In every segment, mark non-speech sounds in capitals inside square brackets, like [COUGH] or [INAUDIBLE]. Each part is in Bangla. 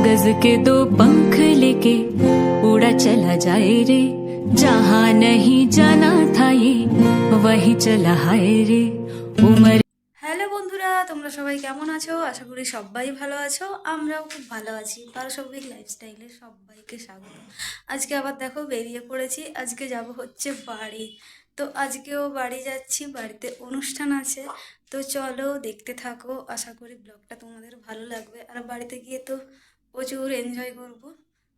कागज के दो पंख लेके उड़ा चला जाए रे जहाँ नहीं जाना था ये वही चला हाय रे उम्र হ্যালো বন্ধুরা তোমরা সবাই কেমন আছো আশা করি সবাই ভালো আছো আমরাও খুব ভালো আছি পারসবিক লাইফস্টাইলে সবাইকে স্বাগত আজকে আবার দেখো বেরিয়ে পড়েছি আজকে যাব হচ্ছে বাড়ি তো আজকেও বাড়ি যাচ্ছি বাড়িতে অনুষ্ঠান আছে তো চলো দেখতে থাকো আশা করি ব্লগটা তোমাদের ভালো লাগবে আর বাড়িতে গিয়ে তো প্রচুর এনজয় করব।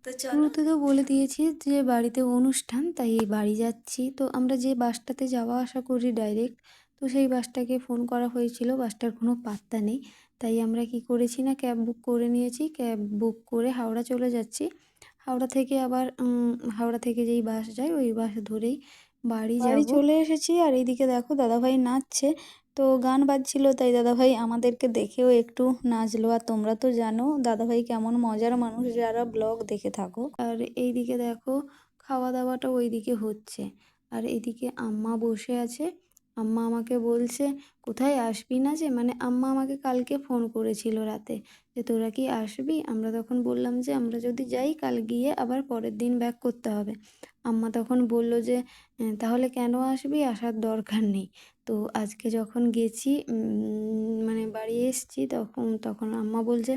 তো চলো। তো তো বলে দিয়েছি যে বাড়িতে অনুষ্ঠান, তাই এই বাড়ি যাচ্ছি। তো আমরা যে বাসটাতে যাওয়া আসা করি ডাইরেক্ট তো সেই বাসটাকে ফোন করা হয়েছিল। বাসটার কোনো পাত্তা নেই। তাই আমরা কি করেছি না ক্যাব বুক করে নিয়েছি। ক্যাব বুক করে হাওড়া চলে যাচ্ছি। হাওড়া থেকে আবার হাওড়া থেকে যেই বাস যায়, ওই বাস ধরেই বাড়ি বাড়ি চলে এসেছি আর এইদিকে দেখো দাদাভাই নাচছে। তো গান বাজছিল তাই দাদাভাই আমাদেরকে দেখেও একটু নাচলো। আর তোমরা তো জানো দাদাভাই কেমন মজার মানুষ যারা ব্লগ দেখে থাকো। আর এইদিকে দেখো খাওয়া দাওয়াটা ওইদিকে হচ্ছে। আর এদিকে আম্মা বসে আছে। আম্মা আমাকে বলছে, কোথায় আসবি না যে? মানে আম্মা আমাকে কালকে ফোন করেছিল রাতে, যে তোরা কি আসবি? আমরা তখন বললাম যে, আমরা যদি যাই, কাল গিয়ে আবার পরের দিন ব্যাক করতে হবে। আম্মা তখন বলল যে তাহলে কেন আসবি? আসার দরকার নেই। তো আজকে যখন গেছি মানে বাড়ি এসেছি, তখন তখন আম্মা বলছে,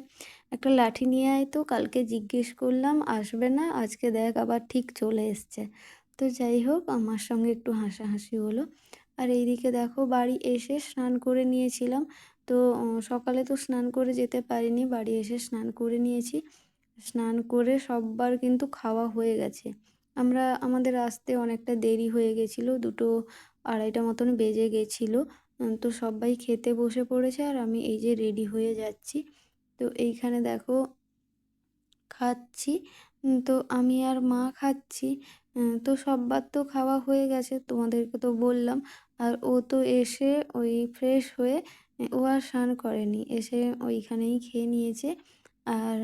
একটা লাঠি নিয়ে আয় তো, কালকে জিজ্ঞেস করলাম, আসবে না, আজকে দেখ আবার ঠিক চলে এসছে। তো যাই হোক, আমার সঙ্গে একটু হাসাহাসি হলো। আর এইদিকে দেখো বাড়ি এসে স্নান করে নিয়েছিলাম। তো সকালে তো স্নান করে যেতে পারিনি, বাড়ি এসে স্নান করে নিয়েছি। স্নান করে সববার কিন্তু খাওয়া হয়ে গেছে। আমরা, আমাদের আসতে অনেকটা দেরি হয়ে গেছিল, দুটো আড়াইটা মতন বেজে গেছিল। তো সবাই খেতে বসে পড়েছে আর আমি এই যে রেডি হয়ে যাচ্ছি। তো এইখানে দেখো খাচ্ছি। তো আমি আর মা খাচ্ছি। তো সববার তো খাওয়া হয়ে গেছে, তোমাদেরকে তো বললাম। আর ও তো এসে ওই ফ্রেশ হয়ে, ও আর স্নান করেনি। এসে ওইখানেই খেয়ে নিয়েছে। আর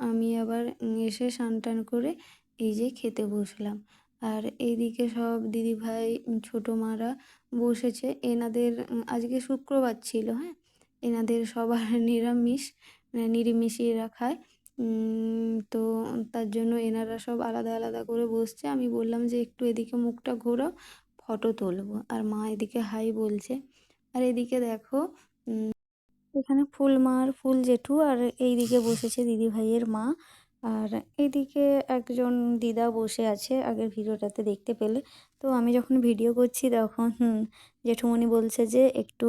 আমি আবার এসে স্নান টান করে এই যে খেতে বসলাম। আর এইদিকে সব দিদিভাই, ছোটো মারা বসেছে। এনাদের আজকে শুক্রবার ছিল হ্যাঁ? এনাদের সবার [LAUGHS] নিরামিষ মানে নিরামিষই এরা খায়। তো তার জন্য এনারা সব আলাদা আলাদা করে বসছে। আমি বললাম যে একটু এদিকে মুখটা ঘোরাও। ফটো তুলবো। আর মা এদিকে হাই বলছে। আর এদিকে দেখো এখানে ফুল মার, ফুল জেঠু আর এইদিকে বসেছে দিদি ভাইয়ের মা। আর এইদিকে একজন দিদা বসে আছে আগের ভিডিওটাতে দেখতে পেলে। তো আমি যখন ভিডিও করছি তখন জেঠুমণি বলছে যে, একটু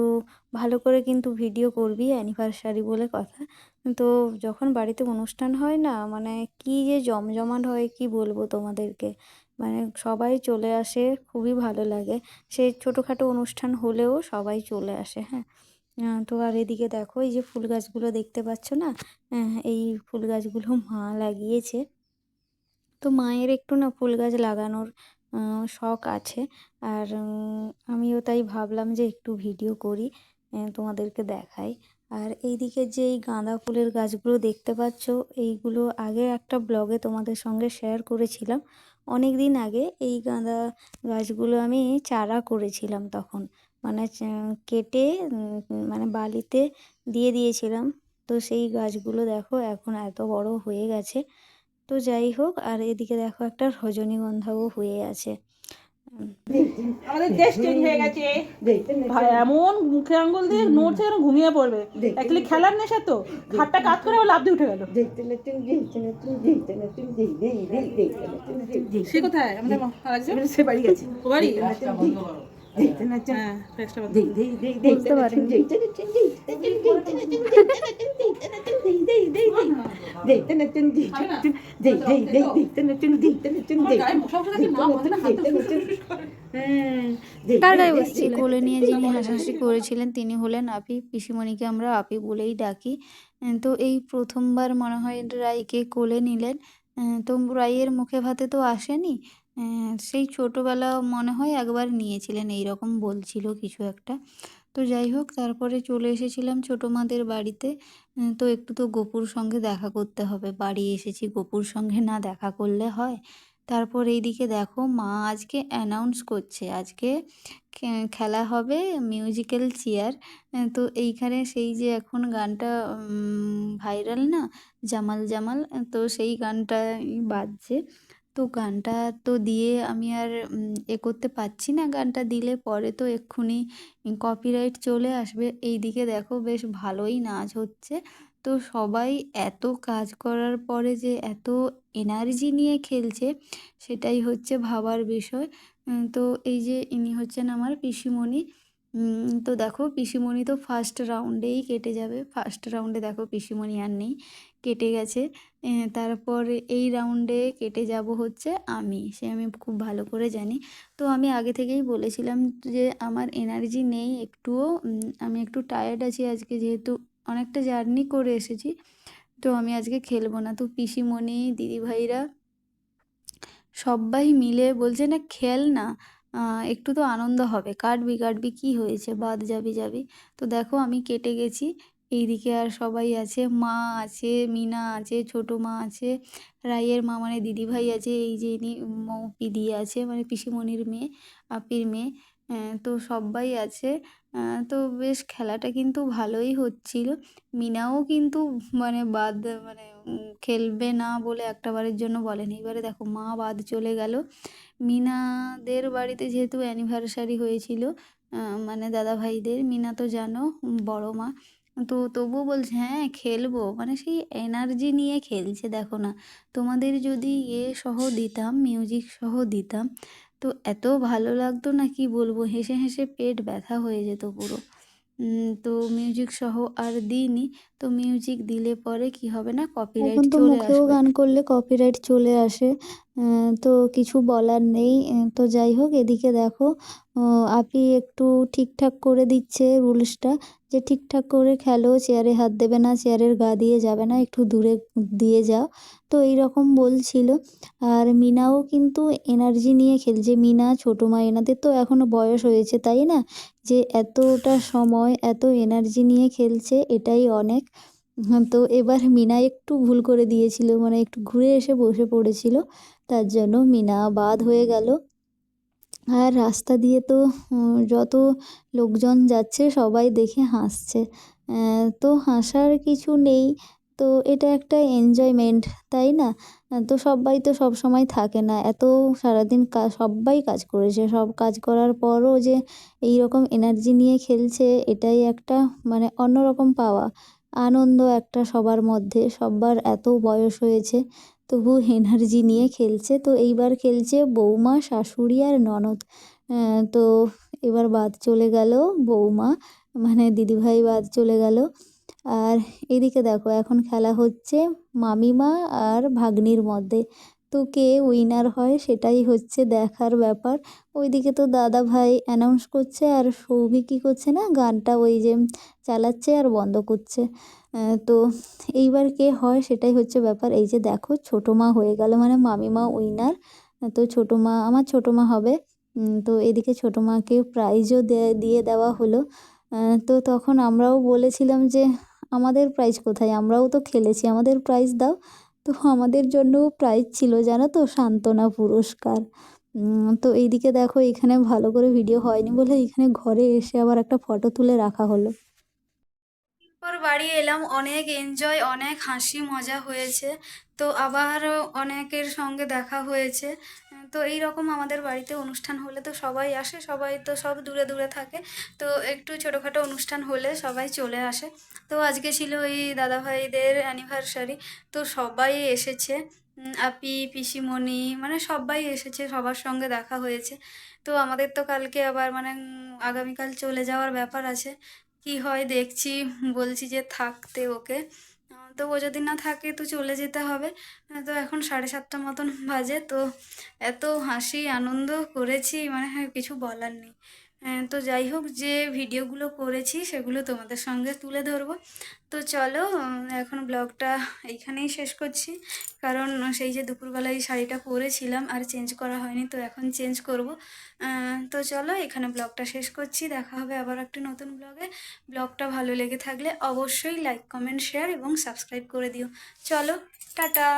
ভালো করে কিন্তু ভিডিও করবি অ্যানিভার্সারি বলে কথা। তো যখন বাড়িতে অনুষ্ঠান হয় না মানে কি যে জমজমাট হয়, কি বলব তোমাদেরকে? মানে সবাই চলে আসে, খুবই ভালো লাগে। সে ছোটোখাটো অনুষ্ঠান হলেও সবাই চলে আসে হ্যাঁ। তো আর এদিকে দেখো, এই যে ফুল গাছগুলো দেখতে পাচ্ছ না? এই ফুল গাছগুলো মা লাগিয়েছে। তো মায়ের একটু না ফুল গাছ লাগানোর শখ আছে। আর আমিও তাই ভাবলাম যে একটু ভিডিও করি তোমাদেরকে দেখাই। আর এইদিকে যে এই গাঁদা ফুলের গাছগুলো দেখতে পাচ্ছ, এইগুলো আগে একটা ব্লগে তোমাদের সঙ্গে শেয়ার করেছিলাম। অনেক দিন আগে এই গাঁদা গাছগুলো আমি চারা করেছিলাম তখন। মানে কেটে মানে বালিতে দিয়ে দিয়েছিলাম। তো সেই গাছগুলো দেখো এখন এত বড় হয়ে গেছে। তো যাই হোক আর এদিকে দেখো একটা রজনীগন্ধাও হয়ে আছে। আমাদের দেশ চেঞ্জ হয়ে গেছে। এমন মুখে আঙ্গুল দিয়ে নড়ছে যেন ঘুমিয়ে পড়বে। অ্যাকচুয়ালি খেলার নেশা তো। খাটটা কাজ করে লাভ দিয়ে উঠে গেল। সে কোথায়? আমাদের সে বাড়ি গেছে। ও বাড়ি? হ্যাঁ গায়ে কোলে নিয়ে যিনি হাসাহাসি করেছিলেন তিনি হলেন আপি পিসিমণিকে আমরা আপি বলেই ডাকি তো এই প্রথমবার মনে হয় রায়কে কোলে নিলেন তো রায়ের মুখে ভাতে তো আসেনি সেই ছোটোবেলা মনে হয় একবার নিয়েছিলেন এই রকম বলছিল কিছু একটা। তো যাই হোক, তারপরে চলে এসেছিলাম ছোটো মাদের বাড়িতে। তো একটু তো গপুর সঙ্গে দেখা করতে হবে। বাড়ি এসেছি, গপুর সঙ্গে না দেখা করলে হয়। তারপর এইদিকে দেখো, মা আজকে অ্যানাউন্স করছে। আজকে খেলা হবে মিউজিক্যাল চেয়ার তো এইখানে সেই যে এখন গানটা ভাইরাল না, জামাল জামাল তো সেই গানটাই বাজছে। তো গানটা তো দিয়ে আমি আর এ করতে পারছি না। গানটা দিলে পরে তো এক্ষুনি কপিরাইট চলে আসবে। এই দিকে দেখো বেশ ভালোই নাচ হচ্ছে। তো সবাই এত কাজ করার পরে যে এত এনার্জি নিয়ে খেলছে, সেটাই হচ্ছে ভাবার বিষয়। তো এই যে ইনি হচ্ছেন আমার পিসিমণি। তো দেখো পিসিমণি তো ফার্স্ট রাউন্ডেই কেটে যাবে। ফার্স্ট রাউন্ডে দেখো পিসিমণি আর নেই, কেটে গেছে। তারপর এই রাউন্ডে কেটে যাব হচ্ছে আমি, সে আমি খুব ভালো করে জানি। তো আমি আগে থেকেই বলেছিলাম যে আমার এনার্জি নেই একটুও আমি একটু টায়ার্ড আছি আজকে যেহেতু অনেকটা জার্নি করে এসেছি, তো আমি আজকে খেলব না। তো পিসিমণি, দিদিভাইরা সবাই মিলে বলছে না খেল না একটু তো আনন্দ হবে। কাটবি কাটবি কি হয়েছে? বাদ যাবি যাবি। তো দেখো আমি কেটে গেছি। এইদিকে আর সবাই আছে। মা আছে, মিনা আছে, ছোট মা আছে, রাইয়ের মা মানে দিদিভাই আছে, এই যে ইনি মৌপিদি আছে মানে পিসিমণির মেয়ে, আপির মেয়ে। তো সবাই আছে। তো বেশ খেলাটা কিন্তু ভালোই হচ্ছিল। মিনাও কিন্তু মানে বাদ মানে খেলবে না বলে একটা বারের জন্য বলেনি। এবারে দেখো মা বাদ চলে গেল। মিনাদের বাড়িতে যেহেতু অ্যানিভার্সারি হয়েছিল মানে দাদা ভাইদের মিনা তো জানো বড় মা। তো তবুও বলছে হ্যাঁ খেলব। মানে সেই এনার্জি নিয়ে খেলছে, দেখো না। তোমাদের যদি এ সহ দিতাম মিউজিক সহ দিতাম তো এত ভালো লাগতো না কি বলব? হেসে হেসে পেট ব্যথা হয়ে যেত পুরো। তো মিউজিক সহ আর দিইনি। তো মিউজিক দিলে পরে কি হবে না কপিরাইট চলে মুখেও আসবে। গান করলে কপিরাইট চলে আসে। তো কিছু বলার নেই। তো যাই হোক এদিকে দেখো আপি একটু ঠিকঠাক করে দিচ্ছে রুলসটা যে ঠিকঠাক করে খেলো চেয়ারে হাত দেবে না চেয়ারের গা দিয়ে যাবে না একটু দূরে দিয়ে যাও। তো এই রকম বলছিল। আর মিনাও কিন্তু এনার্জি নিয়ে খেলছে মিনা ছোটো মা এনাদের তো এখনও বয়স হয়েছে তাই না? যে এতটা সময় এত এনার্জি নিয়ে খেলছে এটাই অনেক। তো এবার মিনা একটু ভুল করে দিয়েছিল মানে একটু ঘুরে এসে বসে পড়েছিল, তার জন্য মিনা বাদ হয়ে গেল। আর রাস্তা দিয়ে তো যত লোকজন যাচ্ছে সবাই দেখে হাসছে। তো হাসার কিছু নেই, তো এটা একটা এনজয়মেন্ট তাই না? তো সবাই তো সব সময় থাকে না, এত সারাদিন সবাই কাজ করেছে, সব কাজ করার পরও যে এই রকম এনার্জি নিয়ে খেলছে, এটাই একটা মানে অন্যরকম পাওয়া। আনন্দ একটা সবার মধ্যে সবার এত বয়স হয়েছে, তবু এনার্জি নিয়ে খেলছে। তো এইবার খেলছে বৌমা, শাশুড়ি আর ননদ। তো এবার বাদ চলে গেল বৌমা মানে দিদিভাই বাদ চলে গেল। আর এদিকে দেখো, এখন খেলা হচ্ছে মামিমা আর ভাগ্নির মধ্যে। তো কে উইনার হয় সেটাই হচ্ছে দেখার ব্যাপার। ওইদিকে তো দাদা ভাই অ্যানাউন্স করছে আর সৌভিক কী করছে না, গানটা ওই যে চালাচ্ছে আর বন্ধ করছে। তো এইবার কে হয় সেটাই হচ্ছে ব্যাপার। এই যে দেখো ছোটো মা হয়ে গেল মানে মামিমা উইনার। তো ছোটো মা, আমার ছোটো মা হবে। তো এদিকে ছোটো মাকে প্রাইজও দিয়ে দেওয়া হলো। তো তখন আমরাও বলেছিলাম যে, আমাদের প্রাইজ কোথায়? আমরাও তো খেলেছি, আমাদের প্রাইজ দাও। তো আমাদের জন্যও প্রাইজ ছিল জানো তো, সান্ত্বনা পুরস্কার। তো এইদিকে দেখো এখানে ভালো করে ভিডিও হয়নি বলে এখানে ঘরে এসে আবার একটা ফটো তুলে রাখা হলো। পর বাড়ি এলাম, অনেক এনজয় অনেক হাসি, মজা হয়েছে। তো আবার অনেকের সঙ্গে দেখা হয়েছে। তো এই রকম আমাদের বাড়িতে অনুষ্ঠান হলে তো সবাই আসে, সবাই তো সব দূরে দূরে থাকে। তো একটু ছোটোখাটো অনুষ্ঠান হলে সবাই চলে আসে। তো আজকে ছিল এই দাদাভাইদের অ্যানিভার্সারি তো সবাই এসেছে। আপি, পিসিমণি মানে সবাই এসেছে, সবার সঙ্গে দেখা হয়েছে। তো আমাদের তো কালকে আবার মানে আগামীকাল চলে যাওয়ার ব্যাপার আছে। কি হয় দেখছি, বলছি যে থাকতে ওকে। তো ও যদি না থাকে তো চলে যেতে হবে। তো এখন সাড়ে সাতটা মতন বাজে, তো এত হাসি আনন্দ করেছি মানে হ্যাঁ কিছু বলার নেই। তো যাই হোক যে ভিডিওগুলো করেছি সেগুলো তোমাদের সঙ্গে তুলে ধরবো। তো চলো এখন ব্লগটা এইখানেই শেষ করছি। কারণ সেই যে দুপুরবেলায় শাড়িটা পরেছিলাম আর চেঞ্জ করা হয়নি, তো এখন চেঞ্জ করব। তো চলো, এখানে ব্লগটা শেষ করছি। দেখা হবে আবার একটি নতুন ব্লগে। ব্লগটা ভালো লেগে থাকলে অবশ্যই লাইক, কমেন্ট, শেয়ার এবং সাবস্ক্রাইব করে দিও। চলো, টাটা!